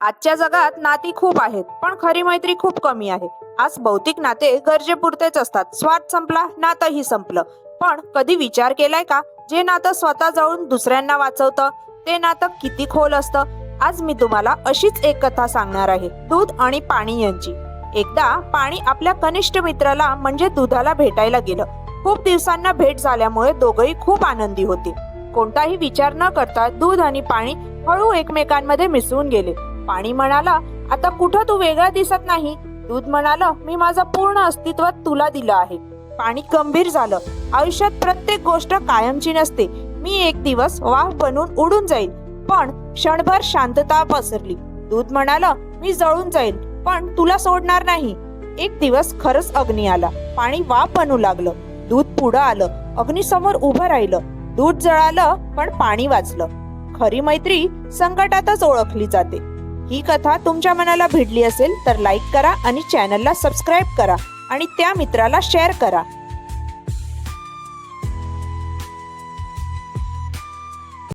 आजच्या जगात नाती खूप आहेत पण खरी मैत्री खूप कमी आहे. आज भौतिक नाते गरजेपुरतेच असतात. स्वार्थ संपला नातंही संपलं. पण कधी विचार केलाय का? जे नातं स्वतः जाऊन दुसऱ्यांना वाचवतं ते नातं किती खोल असतं? आज मी तुम्हाला अशीच एक कथा सांगणार आहे दूध आणि पाणी यांची. एकदा पाणी आपल्या कनिष्ठ मित्राला म्हणजे दुधाला भेटायला गेलं. खूप दिवसांना भेट झाल्यामुळे दोघंही खूप आनंदी होते. कोणताही विचार न करता दूध आणि पाणी हळू एकमेकांमध्ये मिसळून गेले. पाणी म्हणाला आता कुठं तू वेगळा दिसत नाही? दूध म्हणालं मी माझं पूर्ण अस्तित्व तुला दिलं आहे. पाणी गंभीर झालं. आयुष्यात प्रत्येक गोष्ट कायमची नसते. मी एक दिवस वाफ बनून उडून जाईल पण क्षणभर शांतता पसरली. दूध म्हणालं मी जळून जाईल पण तुला सोडणार नाही. एक दिवस खरंच अग्नी आला. पाणी वाफ बनू लागलं. दूध पुढं आलं. अग्नी समोर उभं राहिलं. दूध जळालं पण पाणी वाचलं. खरी मैत्री संकटातच ओळखली जाते. ही कथा तुमच्या मनाला भिडली असेल तर लाईक करा आणि चॅनलला सबस्क्राईब करा आणि त्या मित्राला शेअर करा.